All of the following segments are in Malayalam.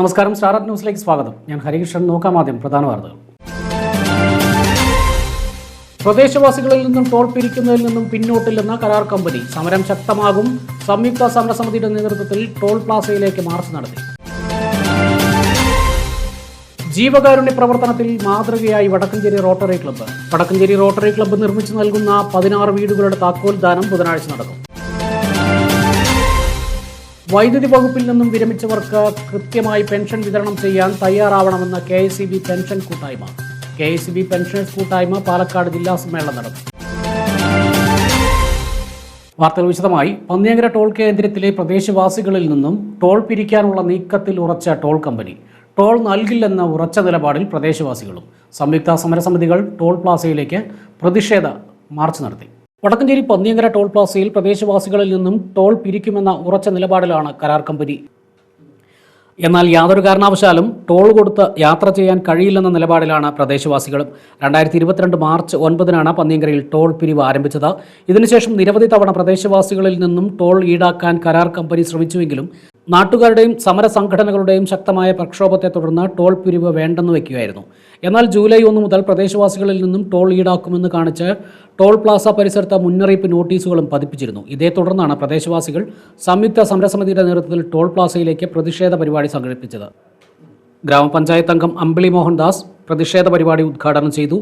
നമസ്കാരം. സ്റ്റാർ ന്യൂസിലേക്ക് സ്വാഗതം. ഞാൻ ഹരികൃഷ്ണൻ. നോക്കാം ആദ്യം പ്രധാന വാർത്തകൾ. പ്രദേശവാസികളിൽ നിന്നും ടോൾ പിരിക്കുന്നതിൽ നിന്നും പിന്നോട്ടില്ലെന്ന കരാർ കമ്പനി. സമരം ശക്തമാകും. സംയുക്ത സമരസമിതിയുടെ നേതൃത്വത്തിൽ ടോൾ പ്ലാസയിലേക്ക് മാർച്ച് നടത്തി. ജീവകാരുണ്യ പ്രവർത്തനത്തിൽ മാതൃകയായി Vadakkanchery rotary club. Vadakkanchery rotary club നിർമ്മിച്ചു നൽകുന്ന പതിനാറ് വീടുകളുടെ താക്കോൽ ദാനം ബുധനാഴ്ച നടക്കും. വൈദ്യുതി വകുപ്പിൽ നിന്നും വിരമിച്ചവർക്ക് കൃത്യമായി പെൻഷൻ വിതരണം ചെയ്യാൻ തയ്യാറാവണമെന്ന് കെ പെൻഷൻ കൂട്ടായ്മ. കെ എസ് ബി പെൻഷനേഴ്സ് കൂട്ടായ്മ പാലക്കാട് ജില്ലാ സമ്മേളനം നടത്തി. വാർത്തകൾ വിശദമായി. പന്നിയങ്കര ടോൾ കേന്ദ്രത്തിലെ പ്രദേശവാസികളിൽ നിന്നും ടോൾ പിരിക്കാനുള്ള നീക്കത്തിൽ ഉറച്ച ടോൾ കമ്പനി. ടോൾ നൽകില്ലെന്ന ഉറച്ച നിലപാടിൽ പ്രദേശവാസികളും. സംയുക്ത സമരസമിതികൾ ടോൾ പ്ലാസയിലേക്ക് പ്രതിഷേധ മാർച്ച് നടത്തി. വടക്കഞ്ചേരി പന്നിയങ്കര ടോൾ പ്ലാസയിൽ പ്രദേശവാസികളിൽ നിന്നും ടോൾ പിരിക്കുമെന്ന ഉറച്ച നിലപാടിലാണ് കരാർ കമ്പനി. എന്നാൽ യാതൊരു കാരണവശാലും ടോൾ കൊടുത്ത് യാത്ര ചെയ്യാൻ കഴിയില്ലെന്ന നിലപാടിലാണ് പ്രദേശവാസികളും. രണ്ടായിരത്തി ഇരുപത്തിരണ്ട് മാർച്ച് ഒൻപതിനാണ് പന്നിയങ്കരയിൽ ടോൾ പിരിവ് ആരംഭിച്ചത്. ഇതിനുശേഷം നിരവധി തവണ പ്രദേശവാസികളിൽ നിന്നും ടോൾ ഈടാക്കാൻ കരാർ കമ്പനി ശ്രമിച്ചുവെങ്കിലും നാട്ടുകാരുടെയും സമര സംഘടനകളുടെയും ശക്തമായ പ്രക്ഷോഭത്തെ തുടർന്ന് ടോൾ പിരിവ് വേണ്ടെന്ന് വയ്ക്കുകയായിരുന്നു. എന്നാൽ ജൂലൈ ഒന്ന് മുതൽ പ്രദേശവാസികളിൽ നിന്നും ടോൾ ഈടാക്കുമെന്ന് കാണിച്ച് ടോൾ പ്ലാസ പരിസരത്ത് മുന്നറിയിപ്പ് നോട്ടീസുകളും പതിപ്പിച്ചിരുന്നു. ഇതേ തുടർന്നാണ് പ്രദേശവാസികൾ സംയുക്ത സമരസമിതിയുടെ നേതൃത്വത്തിൽ ടോൾ പ്ലാസയിലേക്ക് പ്രതിഷേധ പരിപാടി സംഘടിപ്പിച്ചത്. ഗ്രാമപഞ്ചായത്ത് അംഗം അമ്പിളി മോഹൻദാസ് പ്രതിഷേധ പരിപാടി ഉദ്ഘാടനം ചെയ്തു.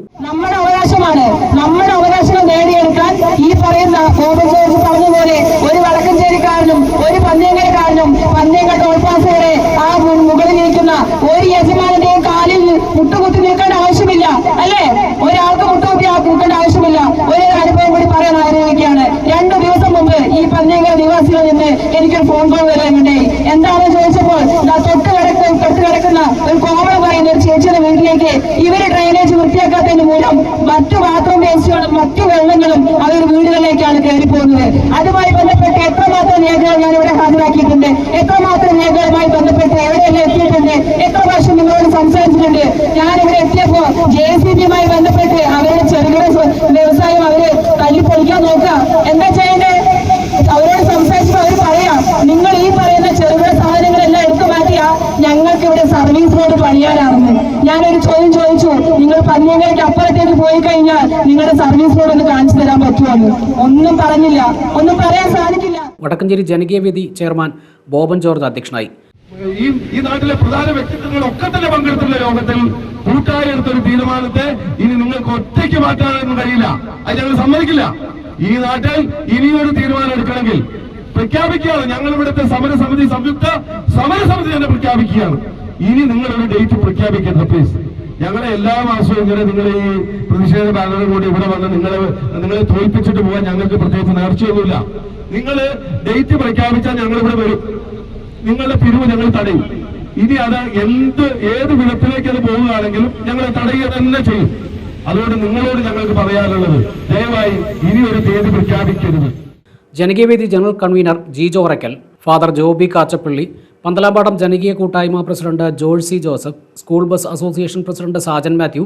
അവകാശമാണ്. നമ്മുടെ അവകാശങ്ങൾ നേടിയെടുക്കാൻ ഈ പറയുന്ന ഗോവിന്ദ് ജോർജ് പറഞ്ഞതുപോലെ ഒരു വടക്കഞ്ചേരിക്കാരനും ഒരു പന്നിയങ്കരക്കാരനും പന്നിയങ്കര ടോൾപാസയുടെ ആ മുകളിൽ നിൽക്കുന്ന ഒരു യജമാനന്റെയും കാലിൽ മുട്ടുകുത്തി നിൽക്കേണ്ട ആവശ്യമില്ല. അല്ലേ? ഒരാൾക്ക് മുട്ടുകുത്തി നിൽക്കേണ്ട ആവശ്യമില്ല. ഒരു അനുഭവം കൂടി പറയാൻ ആഗ്രഹിക്കുകയാണ് രണ്ടു ദിവസം മുമ്പ് ഈ നിവാസികളിൽ നിന്ന് എനിക്കൊരു ഫോൺ കോൾ വരാനുണ്ടായി എന്താണെന്ന് ചോദിച്ചപ്പോൾ തൊട്ട് കിടക്കുന്ന തൊട്ട് കിടക്കുന്ന ഒരു കോമൺ പറയുന്ന ഒരു ചേച്ചിയുടെ വീട്ടിലേക്ക് ഇവർ ഡ്രൈനേജ് വൃത്തിയാക്കാത്തതിന് മൂലം മറ്റു ബാത്റൂം വേസ്റ്റുകളും മറ്റു വെള്ളങ്ങളും അവർ വീടുകളിലേക്കാണ് കയറി പോകുന്നത് അതുമായി ബന്ധപ്പെട്ട് എത്രമാത്രം രേഖകൾ ഞാൻ ഇവിടെ ഹാജരാക്കിയിട്ടുണ്ട്? എത്രമാത്രം രേഖകളുമായി ബന്ധപ്പെട്ട് എവിടെയെല്ലാം എത്തിയിട്ടുണ്ട്? എത്ര പ്രാവശ്യം നിങ്ങളോട് സംസാരിച്ചിട്ടുണ്ട്? ഞാൻ ഇവിടെ എത്തിയപ്പോ ജെ സി ബിയുമായി ബന്ധപ്പെട്ട് അവരുടെ ചെറുകിട വ്യവസായം അവർ തല്ലിപ്പൊളിക്കാൻ നോക്കുക എന്താ ചെയ്യേണ്ടത് അവരോട് സംസാരിച്ചപ്പോൾ അവർ പറയാം നിങ്ങൾ ഈ പറയുന്ന ചെറുകിട സാധനങ്ങളെല്ലാം എടുത്തു മാറ്റിയാ ഞങ്ങൾക്ക് ഇവിടെ പണിയാനാണെന്ന് ഞാനൊരു ചോദ്യം ചോദിച്ചു. നിങ്ങൾ പതിനേഴേക്ക് അപ്പുറത്തേക്ക് പോയി കഴിഞ്ഞാൽ നിങ്ങളുടെ സർവീസ് ബോർഡ് ഒന്ന് കാണിച്ചു തരാൻ പറ്റുമെന്ന് ഒന്നും പറഞ്ഞില്ല. ഒന്നും പറയാൻ സാധിക്കില്ല. വടക്കഞ്ചേരി ജനകീയ വേദി ചെയർമാൻ ബോബൻ ജോർജ് അധ്യക്ഷനായി. ഈ ഈ നാട്ടിലെ പ്രധാന വ്യക്തിത്വങ്ങളൊക്കെ തന്നെ പങ്കെടുത്തുള്ള യോഗത്തിൽ കൂട്ടായി എടുത്തൊരു തീരുമാനത്തെ ഇനി നിങ്ങൾക്ക് ഒറ്റയ്ക്ക് മാറ്റാനൊന്നും കഴിയില്ല. അത് ഞങ്ങൾ സമ്മതിക്കില്ല. ഈ നാട്ടിൽ ഇനിയൊരു തീരുമാനം എടുക്കണമെങ്കിൽ പ്രഖ്യാപിക്കുകയാണ്. ഞങ്ങൾ ഇവിടുത്തെ സമരസമിതി സംയുക്ത സമരസമിതി തന്നെ പ്രഖ്യാപിക്കുകയാണ്. ഇനി നിങ്ങളൊരു ഡേറ്റ് പ്രഖ്യാപിക്കരുത് പ്ലീസ് ഞങ്ങളെ എല്ലാ മാസവും ഇങ്ങനെ നിങ്ങൾ ഈ പ്രതിഷേധ ബാനറും കൂടി ഇവിടെ വന്ന് നിങ്ങളെ നിങ്ങളെ തോൽപ്പിച്ചിട്ട് പോകാൻ ഞങ്ങൾക്ക് പ്രത്യേകിച്ച് നേർച്ചയൊന്നുമില്ല. നിങ്ങൾ ഡേറ്റ് പ്രഖ്യാപിച്ചാൽ ഞങ്ങൾ ഇവിടെ വരും. നിങ്ങളുടെ പിരിവ് ഞങ്ങൾ തടയും. ഇനി അത് എന്ത് ഏത് വിധത്തിലേക്ക് അത് പോവുകയാണെങ്കിലും ഞങ്ങൾ തടയുക തന്നെ ചെയ്യും. അതുകൊണ്ട് നിങ്ങളോട് ഞങ്ങൾക്ക് പറയാനുള്ളത് ദയവായി ഇനി ഒരു തീയതി പ്രഖ്യാപിക്കരുത്. ജനകീയവേദി general convener G Jorakkal father Joby Kachappilly Panthalampadam ജനകീയ കൂട്ടായ്മ president Jorsy Joseph school bus association president Sajan Mathew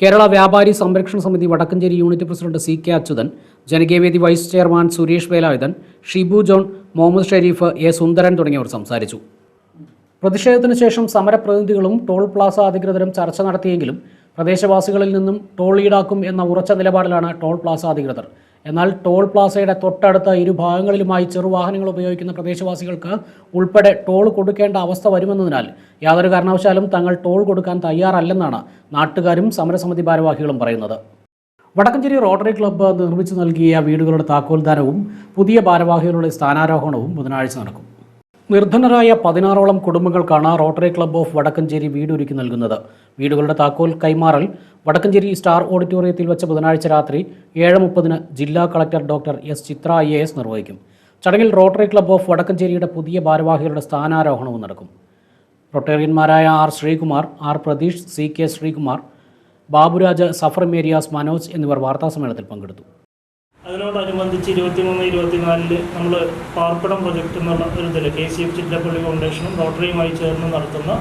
Kerala വ്യാപാരി സംരക്ഷണ സമിതി Vadakkanchery unit president C K Achuthan ജനകീയവേദി vice chairman Suresh Velayudhan Shibu John Muhammad Sherif A Sundaran തുടങ്ങിയവർ സംസാരിച്ചു. പ്രതിഷേധത്തിന് ശേഷം സമരപ്രതിനിധികളും ടോൾ പ്ലാസ അധികൃതരും ചർച്ച നടത്തിയെങ്കിലും പ്രദേശവാസികളിൽ നിന്നും ടോൾ ഈടാക്കും എന്ന ഉറച്ച നിലപാടിലാണ് ടോൾ പ്ലാസ അധികൃതർ. എന്നാൽ ടോൾ പ്ലാസയുടെ തൊട്ടടുത്ത ഇരുഭാഗങ്ങളിലുമായി ചെറുവാഹനങ്ങൾ ഉപയോഗിക്കുന്ന പ്രദേശവാസികൾക്ക് ഉൾപ്പെടെ ടോൾ കൊടുക്കേണ്ട അവസ്ഥ വരുമെന്നതിനാൽ യാതൊരു കാരണവശാലും തങ്ങൾ ടോൾ കൊടുക്കാൻ തയ്യാറല്ലെന്നാണ് നാട്ടുകാരും സമരസമിതി ഭാരവാഹികളും പറയുന്നത്. വടക്കഞ്ചേരി റോട്ടറി ക്ലബ്ബ് നിർമ്മിച്ചു നൽകിയ വീടുകളുടെ താക്കോൽദാനവും പുതിയ ഭാരവാഹികളുടെ സ്ഥാനാരോഹണവും ബുധനാഴ്ച നടക്കും. നിർധനരായ പതിനാറോളം കുടുംബങ്ങൾക്കാണ് റോട്ടറി ക്ലബ്ബ് ഓഫ് വടക്കഞ്ചേരി വീടൊരുക്കി നൽകുന്നത്. വീടുകളുടെ താക്കോൽ കൈമാറൽ വടക്കഞ്ചേരി സ്റ്റാർ ഓഡിറ്റോറിയത്തിൽ വെച്ച ബുധനാഴ്ച രാത്രി ഏഴ് മുപ്പതിന് ജില്ലാ collector doctor S Chithra I A S നിർവഹിക്കും. ചടങ്ങിൽ റോട്ടറി ക്ലബ്ബ് ഓഫ് വടക്കഞ്ചേരിയുടെ പുതിയ ഭാരവാഹികളുടെ സ്ഥാനാരോഹണവും നടക്കും. റൊട്ടേറിയന്മാരായ R Sreekumar R Pratheesh C K Sreekumar Baburaj Safar Mariyas Manoj എന്നിവർ വാർത്താസമ്മേളനത്തിൽ പങ്കെടുത്തു. അതിനോടനുബന്ധിച്ച് ഇരുപത്തിമൂന്ന് ഇരുപത്തിനാലിൽ നമ്മൾ പാർപ്പിടം പ്രൊജക്റ്റ് എന്നുള്ള ഒരു ഇതിൽ കെ സി എഫ് ചിറ്റപ്പള്ളി ഫൗണ്ടേഷനും റോട്ടറിയുമായി ചേർന്ന് നടത്തുന്ന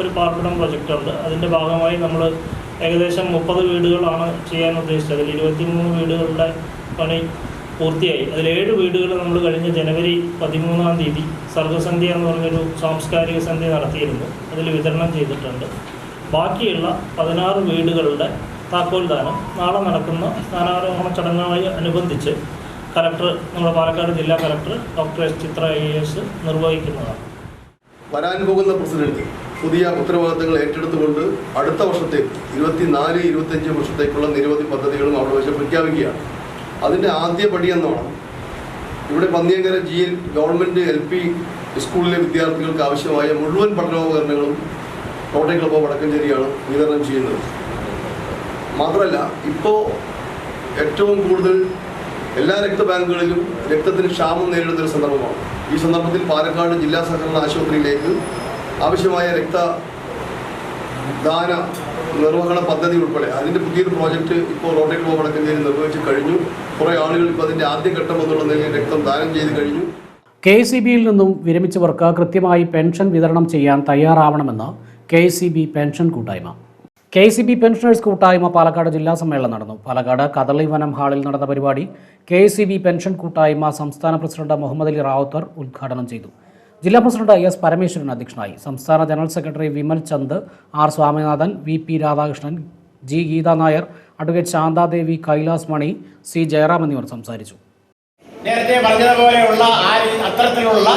ഒരു പാർപ്പിടം പ്രൊജക്റ്റ് ഉണ്ട് അതിന്റെ ഭാഗമായി നമ്മൾ ഏകദേശം മുപ്പത് വീടുകളാണ് ചെയ്യാൻ ഉദ്ദേശിച്ചത്. അതിൽ ഇരുപത്തിമൂന്ന് വീടുകളുടെ പണി പൂർത്തിയായി. അതിൽ ഏഴ് വീടുകൾ നമ്മൾ കഴിഞ്ഞ ജനുവരി പതിമൂന്നാം തീയതി സർഗസന്ധ്യ എന്ന് പറഞ്ഞൊരു സാംസ്കാരിക സന്ധ്യ നടത്തിയിരുന്നു. അതിൽ വിതരണം ചെയ്തിട്ടുണ്ട്. ബാക്കിയുള്ള പതിനാറ് വീടുകളുടെ താക്കോൽ ദാനം നാളെ നടക്കുന്ന സ്ഥാനാരോഹണ ചടങ്ങുമായി അനുബന്ധിച്ച് കലക്ടർ നമ്മുടെ പാലക്കാട് ജില്ലാ collector doctor S Chithra I S നിർവഹിക്കുന്നതാണ്. വരാൻ പോകുന്ന പ്രസിഡന്റ് പുതിയ ഉത്തരവാദിത്തങ്ങൾ ഏറ്റെടുത്തുകൊണ്ട് അടുത്ത വർഷത്തേക്ക് ഇരുപത്തിനാല് ഇരുപത്തഞ്ച് വർഷത്തേക്കുള്ള നിരവധി പദ്ധതികളും അവിടെ വെച്ച് പ്രഖ്യാപിക്കുകയാണ്. അതിന്റെ ആദ്യ പടി എന്നോണം. ഇവിടെ പന്നിയങ്കര ജിയിൽ ഗവൺമെന്റ് എൽ പി സ്കൂളിലെ വിദ്യാർത്ഥികൾക്ക് ആവശ്യമായ മുഴുവൻ പഠനോപകരണങ്ങളും കോട്ടയം ക്ലബ്ബ് വടക്കഞ്ചേരിയാണ് വിതരണം ചെയ്യുന്നത്. മാത്രമല്ല ഇപ്പോൾ ഏറ്റവും കൂടുതൽ എല്ലാ രക്തബാങ്കുകളിലും രക്തത്തിന് ക്ഷാമം നേരിടുന്ന ഒരു സന്ദർഭമാണ്. ഈ സന്ദർഭത്തിൽ പാലക്കാട് ജില്ലാ സഹകരണ ആശുപത്രിയിലേക്ക് ആവശ്യമായ രക്ത ദാന നിർവഹണ പദ്ധതി ഉൾപ്പെടെ അതിന്റെ പുതിയൊരു പ്രോജക്റ്റ് ഇപ്പോൾ റോട്ടറി ക്ലബ് വടക്കഞ്ചേരി നിർവഹിച്ച് കഴിഞ്ഞു. കുറേ ആളുകൾ ഇപ്പോൾ അതിന്റെ ആദ്യഘട്ടം എന്നുള്ള നിലയിൽ രക്തം ദാനം ചെയ്ത് കഴിഞ്ഞു. കെ സി ബിയിൽ നിന്നും വിരമിച്ചവർക്ക് കൃത്യമായി പെൻഷൻ വിതരണം ചെയ്യാൻ തയ്യാറാവണമെന്ന് കെ സി ബി പെൻഷൻ കൂട്ടായ്മ. കെ സി ബി പെൻഷനേഴ്സ് കൂട്ടായ്മ പാലക്കാട് ജില്ലാ സമ്മേളനം നടന്നു. പാലക്കാട് കദളി വനം ഹാളിൽ നടന്ന പരിപാടി കെ സി ബി പെൻഷൻ കൂട്ടായ്മ സംസ്ഥാന പ്രസിഡന്റ് മുഹമ്മദ് അലി റാവുത്തർ ഉദ്ഘാടനം ചെയ്തു. ജില്ലാ പ്രസിഡന്റ് എസ് പരമേശ്വരൻ അധ്യക്ഷനായി. സംസ്ഥാന general secretary Vimal Chand R Swaminathan V P Radhakrishnan G Geetha Nair advocate Shanthadevi Kailas Mani C Jayaram എന്നിവർ സംസാരിച്ചു. നേരത്തെ പറഞ്ഞതുപോലെയുള്ള അത്തരത്തിലുള്ള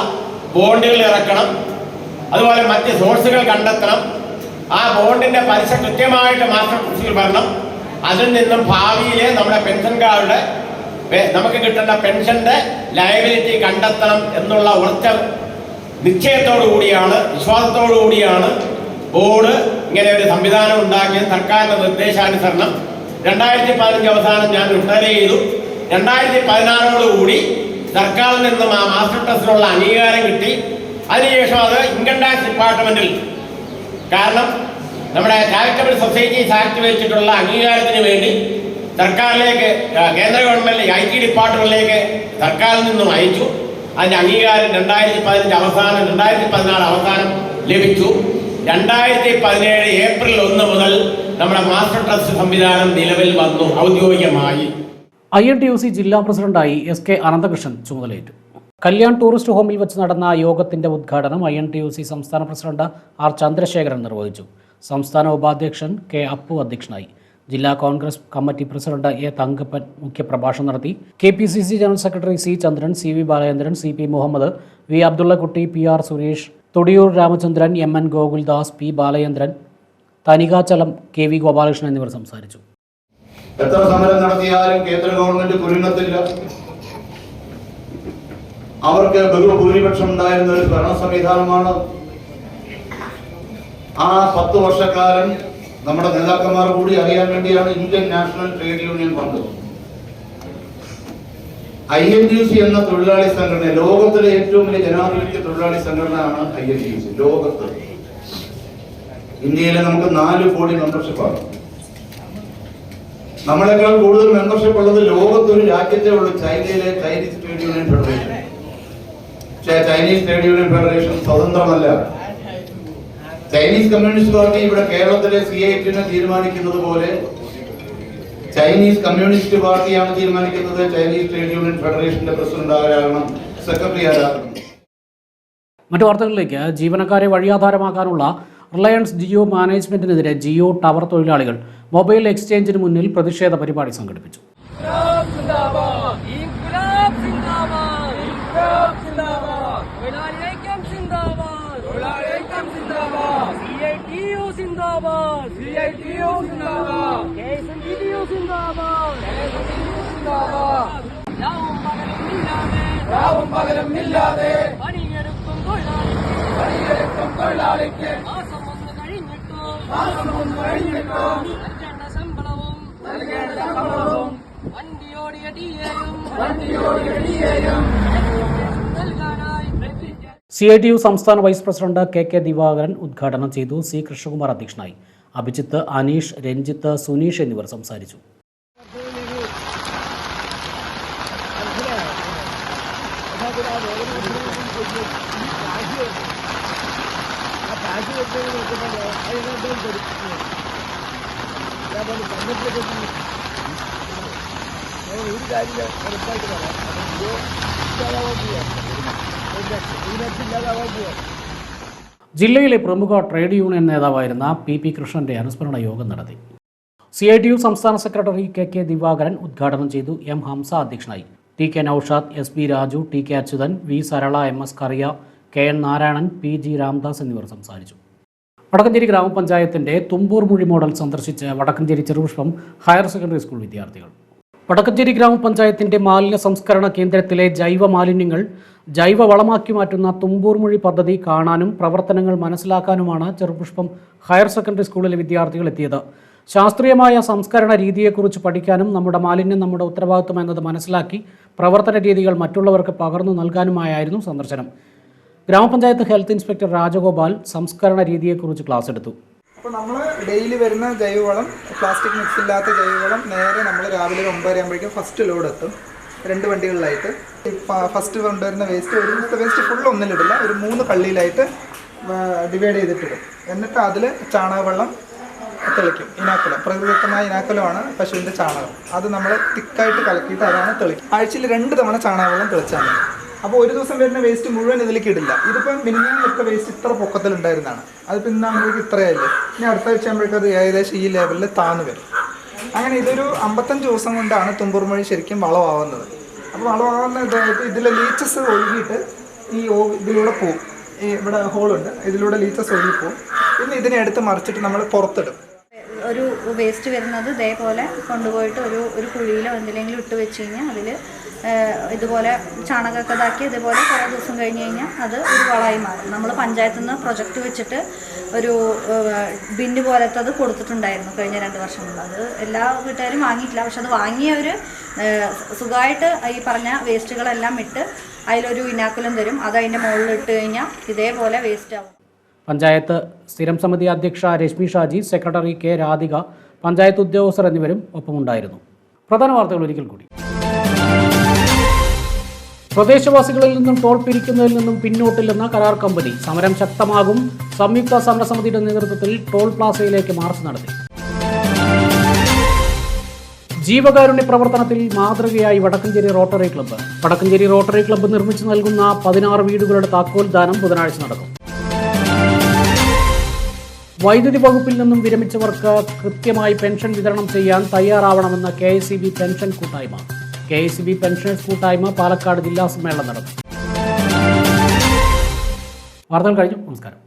ബോണ്ടുകൾ ഇറക്കണം. അതുപോലെ മറ്റ് സോഴ്സുകൾ കണ്ടെത്തണം. ആ ബോണ്ടിന്റെ പലിശ കൃത്യമായിട്ട് മാസ്റ്റർ ട്രസ്റ്റിൽ വരണം. അതിൽ നിന്നും ഭാവിയിലെ നമ്മുടെ പെൻഷൻകാരുടെ നമുക്ക് കിട്ടേണ്ട പെൻഷന്റെ ലയബിലിറ്റി കണ്ടെത്തണം എന്നുള്ള ഉറച്ച നിശ്ചയത്തോടു കൂടിയാണ് വിശ്വാസത്തോടു കൂടിയാണ് ബോർഡ് ഇങ്ങനെ ഒരു സംവിധാനം ഉണ്ടാക്കിയത്. സർക്കാരിന്റെ നിർദ്ദേശാനുസരണം രണ്ടായിരത്തി പതിനഞ്ച് അവസാനം ഞാൻ റിട്ടയർ ചെയ്തു. രണ്ടായിരത്തി പതിനാറോടുകൂടി സർക്കാരിൽ നിന്നും ആ മാസ്റ്റർ ട്രസ്റ്റിനുള്ള അംഗീകാരം കിട്ടി. അതിനുശേഷം അത് ഇൻകം ടാക്സ് ഡിപ്പാർട്ട്മെന്റിൽ കാരണം നമ്മുടെ ചാരിറ്റബിൾ സൊസൈറ്റീസ് ആക്ട് വെച്ചിട്ടുള്ള അംഗീകാരത്തിന് വേണ്ടി സർക്കാരിലേക്ക് കേന്ദ്ര ഗവൺമെന്റ് ഐ ടി ഡിപ്പാർട്ട്മെന്റിലേക്ക് സർക്കാരിൽ നിന്നും അയച്ചു. അതിന്റെ അംഗീകാരം രണ്ടായിരത്തി പതിനഞ്ച് അവസാനം രണ്ടായിരത്തി പതിനാറ് അവസാനം ലഭിച്ചു. രണ്ടായിരത്തി പതിനേഴ് ഏപ്രിൽ ഒന്ന് മുതൽ നമ്മുടെ മാസ്റ്റർ ട്രസ്റ്റ് സംവിധാനം നിലവിൽ വന്നു ഔദ്യോഗികമായി. I N T U C ജില്ലാ പ്രസിഡന്റായി എസ് കെ അനന്തകൃഷ്ണൻ ചുമതലയേറ്റു. കല്യാൺ ടൂറിസ്റ്റ് ഹോമിൽ വെച്ച് നടന്ന യോഗത്തിന്റെ ഉദ്ഘാടനം I N T U C സംസ്ഥാന പ്രസിഡന്റ് ആർ ചന്ദ്രശേഖരൻ നിർവഹിച്ചു. സംസ്ഥാന ഉപാധ്യക്ഷൻ കെ അപ്പു അധ്യക്ഷനായി. ജില്ലാ Congress committee president A Thankappan മുഖ്യപ്രഭാഷണം നടത്തി. K P C C general secretary C Chandran C V Balachandran C P Muhammad V Abdullakutty P R Suresh Thodiyoor Ramachandran M N Gokuldas P Balachandran Thanikachalam K V Gopalakrishnan എന്നിവർ സംസാരിച്ചു. എത്ര സമരം നടത്തിയാലും കേന്ദ്ര ഗവൺമെന്റ് അവർക്ക് ബഹുഭൂരിപക്ഷം ഉണ്ടായിരുന്ന ഒരു ഭരണ സംവിധാനമാണ്. ആ പത്ത് വർഷക്കാലം നമ്മുടെ നേതാക്കന്മാർ കൂടി അറിയാൻ വേണ്ടിയാണ് ഇന്ത്യൻ നാഷണൽ ട്രേഡ് യൂണിയൻ വന്നത്. ഐ എൻ ടി സി എന്ന തൊഴിലാളി സംഘടന ലോകത്തിലെ ഏറ്റവും വലിയ ജനാധിപത്യ തൊഴിലാളി സംഘടനയാണ് ഐ എൻ ടി സി ലോകത്ത്. ഇന്ത്യയിലെ നമുക്ക് നാല് കോടി മെമ്പർഷിപ്പാണ് നമ്മളെക്കാൾ കൂടുതൽ മെമ്പർഷിപ്പ് ഉള്ളത് ലോകത്തൊരു രാജ്യത്തെ ഉള്ളൂ ചൈനയിലെ Chinese trade union federation. Chinese trade union federation സ്വതന്ത്രമല്ല. Chinese communist party ഇവിടെ കേരളത്തിലെ സി ഐ ടിനെ തീരുമാനിക്കുന്നത് പോലെ ചൈനീസ് കമ്മ്യൂണിസ്റ്റ് പാർട്ടിയാണ് തീരുമാനിക്കുന്നത്. ചൈനീസ് ട്രേഡ് യൂണിയൻ ഫെഡറേഷന്റെ പ്രസിഡന്റ് ആരാകണം? സെക്രട്ടറി ആരാകണം? മറ്റു വാർത്തകളിലേക്ക്. ജീവനക്കാരെ വഴിയാധാരമാക്കാനുള്ള റിലയൻസ് ജിയോ മാനേജ്മെന്റിനെതിരെ ജിയോ ടവർ തൊഴിലാളികൾ മൊബൈൽ എക്സ്ചേഞ്ചിന് മുന്നിൽ പ്രതിഷേധ പരിപാടി സംഘടിപ്പിച്ചു. जिंदाबाद सीआईटीयू जिंदाबाद केएसएनटीयू जिंदाबाद केएसएनटीयू जिंदाबाद யாவும் பகலும் இல்லாதே. யாவும் பகலும் இல்லாதே பணியெடுக்கும் தொழிலாளிக்கு பணியெடுக்கும் தொழிலாளிக்கு மாசம் ஒன்று கழிஞ்சிட்டோ மாசம் ஒன்று கழிஞ்சிட்டோ நற்கண்ட சம்பளமும். நற்கண்ட சம்பளமும். வண்டியோடிய டிஏயும் வண்டியோடிய டிஏயும் സി ഐ ടി യു സംസ്ഥാന vice president K K Divakaran ഉദ്ഘാടനം ചെയ്തു സി കൃഷ്ണകുമാർ അധ്യക്ഷനായി. അഭിജിത്ത് അനീഷ് രഞ്ജിത്ത് സുനീഷ് എന്നിവർ സംസാരിച്ചു. ഒരു കാര്യം ഉറപ്പായിട്ട് പറയാം. ജില്ലയിലെ പ്രമുഖ ട്രേഡ് യൂണിയൻ നേതാവായിരുന്ന പി പി കൃഷ്ണന്റെ അനുസ്മരണ യോഗം നടത്തി. സി ഐ ടി യു സംസ്ഥാന സെക്രട്ടറി കെ കെ ദിവാകരൻ ഉദ്ഘാടനം ചെയ്തു എം ഹംസ അധ്യക്ഷനായി. T K Noushad S P Raju T K Achuthan V Sarala M S Kuriya K N Narayanan P G Ramdas എന്നിവർ സംസാരിച്ചു. വടക്കഞ്ചേരി ഗ്രാമപഞ്ചായത്തിന്റെ തുമ്പൂർ മുഴി മോഡൽ സന്ദർശിച്ച് Vadakkanchery Cherupushpam higher secondary school വിദ്യാർത്ഥികൾ. വടക്കഞ്ചേരി ഗ്രാമപഞ്ചായത്തിന്റെ മാലിന്യ സംസ്കരണ കേന്ദ്രത്തിലെ ജൈവ മാലിന്യങ്ങൾ ജൈവ വളമാക്കി മാറ്റുന്ന തുമ്പൂർമൊഴി പദ്ധതി കാണാനും പ്രവർത്തനങ്ങൾ മനസ്സിലാക്കാനുമാണ് ചെറുപുഷ്പം ഹയർ സെക്കൻഡറി സ്കൂളിലെ വിദ്യാർത്ഥികൾ എത്തിയത്. ശാസ്ത്രീയമായ സംസ്കരണ രീതിയെക്കുറിച്ച് പഠിക്കാനും നമ്മുടെ മാലിന്യം നമ്മുടെ ഉത്തരവാദിത്വം എന്നത് മനസ്സിലാക്കി പ്രവർത്തന രീതികൾ മറ്റുള്ളവർക്ക് പകർന്നു നൽകാനുമായായിരുന്നു സന്ദർശനം. ഗ്രാമപഞ്ചായത്ത് ഹെൽത്ത് ഇൻസ്പെക്ടർ രാജഗോപാൽ സംസ്കരണ രീതിയെക്കുറിച്ച് ക്ലാസ് എടുത്തു. അപ്പോൾ നമ്മൾ ഡെയിലി വരുന്ന ജൈവവളം പ്ലാസ്റ്റിക് മിക്സ് ഇല്ലാത്ത ജൈവവളം നേരെ നമ്മൾ രാവിലെ ഒമ്പതരയാകുമ്പോഴേക്കും ഫസ്റ്റ് ലോഡ് എത്തും. രണ്ട് വണ്ടികളിലായിട്ട്. ഫസ്റ്റ് കൊണ്ടുവരുന്ന വേസ്റ്റ് ഒരു വേസ്റ്റ് ഫുൾ ഒന്നിലിടില്ല. ഒരു മൂന്ന് കള്ളിയിലായിട്ട് ഡിവൈഡ് ചെയ്തിട്ടിടും. എന്നിട്ട് അതിൽ ചാണകവെള്ളം തെളിക്കും. ഇനാക്കുലം. പ്രകൃതിദത്തമായ ഇനാക്കലമാണ് പശുവിന്റെ ചാണകം. അത് നമ്മൾ തിക്കായിട്ട് കലക്കിയിട്ട് അതാണ് തെളിക്കും. ആഴ്ചയിൽ രണ്ട് തവണ ചാണകവെള്ളം തെളിച്ചാൽ മതി. അപ്പോൾ ഒരു ദിവസം വരുന്ന വേസ്റ്റ് മുഴുവൻ ഇതിലേക്ക് ഇടില്ല. ഇതിപ്പം മിനിമം ഇത്ര വേസ്റ്റ് ഇത്ര പൊക്കത്തിലുണ്ടായിരുന്നതാണ് അതിപ്പോൾ ഇന്നാകുമ്പോഴേക്ക് ഇത്രയല്ലേ ഇനി അടുത്ത ആഴ്ച ആകുമ്പോഴേക്കും അത് ഏകദേശം ഈ ലെവലിൽ താന്നു വരും. അങ്ങനെ ഇതൊരു അമ്പത്തഞ്ച് ദിവസം കൊണ്ടാണ് തുമ്പൂർമൊഴി ശരിക്കും വളമാവുന്നത് അപ്പോൾ ഇതായിട്ട് ഇതിലെ ലീച്ചസ് ഒഴുകിയിട്ട് ഈ ഇതിലൂടെ പോകും ഈ ഇവിടെ ഹോളുണ്ട് ഇതിലൂടെ ലീച്ചസ് ഒഴുകി പോകും പിന്നെ ഇതിനെ എടുത്ത് മറിച്ചിട്ട് നമ്മൾ പുറത്തിടും. ഒരു വേസ്റ്റ് വരുന്നത് ഇതേപോലെ കൊണ്ടുപോയിട്ട് ഒരു ഒരു കുഴിയിലോ എന്തിലെങ്കിലും ഇട്ട് വെച്ച് കഴിഞ്ഞാൽ അതിൽ ഇതുപോലെ ചാണകമൊക്കെ ഇതാക്കി ഇതുപോലെ കുറേ ദിവസം കഴിഞ്ഞ് കഴിഞ്ഞാൽ അത് ഒരു വളമായി മാറും. നമ്മൾ പഞ്ചായത്തിൽ നിന്ന് പ്രൊജക്റ്റ് വെച്ചിട്ട് ഒരു ബിന്ന് അത് കൊടുത്തിട്ടുണ്ടായിരുന്നു കഴിഞ്ഞ രണ്ട് വർഷം മുമ്പ്. അത് എല്ലാ വീട്ടുകാരും വാങ്ങിയിട്ടില്ല. പക്ഷെ അത് വാങ്ങിയവർ സുഖമായിട്ട് ഈ പറഞ്ഞ വേസ്റ്റുകളെല്ലാം ഇട്ട് അതിലൊരു ഇനാക്കുലം തരും. അത് അതിന്റെ മുകളിൽ ഇട്ട് കഴിഞ്ഞാൽ ഇതേപോലെ വേസ്റ്റ് ആവും. പഞ്ചായത്ത് സ്ഥിരം സമിതി അധ്യക്ഷ രശ്മി ഷാജി സെക്രട്ടറി കെ രാധിക പഞ്ചായത്ത് ഉദ്യോഗസ്ഥർ എന്നിവരും ഒപ്പമുണ്ടായിരുന്നു. പ്രധാന വാർത്തകൾ ഒരിക്കൽ കൂടി. പ്രദേശവാസികളിൽ നിന്നും ടോൾ പിരിക്കുന്നതിൽ നിന്നും പിന്നോട്ടില്ലെന്ന കരാർ കമ്പനി സമരം ശക്തമാകും. സംയുക്ത സമരസമിതിയുടെ നേതൃത്വത്തിൽ ടോൾ പ്ലാസയിലേക്ക് മാർച്ച് നടത്തി. ജീവകാരുണ്യ പ്രവർത്തനത്തിൽ മാതൃകയായി Vadakkanchery rotary club. Vadakkanchery rotary club നിർമ്മിച്ചു നൽകുന്ന പതിനാറ് വീടുകളുടെ താക്കോൽ ദാനം ബുധനാഴ്ച നടക്കും. വൈദ്യുതി വകുപ്പിൽ നിന്നും വിരമിച്ചവർക്ക് കൃത്യമായി പെൻഷൻ വിതരണം ചെയ്യാൻ തയ്യാറാവണമെന്ന കെ പെൻഷൻ കൂട്ടായ്മ. കെ എസ് ബി പെൻഷനേഴ്സ് കൂട്ടായ്മ പാലക്കാട് ജില്ലാ സമ്മേളനം നടന്നു. വാർത്തകൾ കഴിഞ്ഞു. നമസ്കാരം.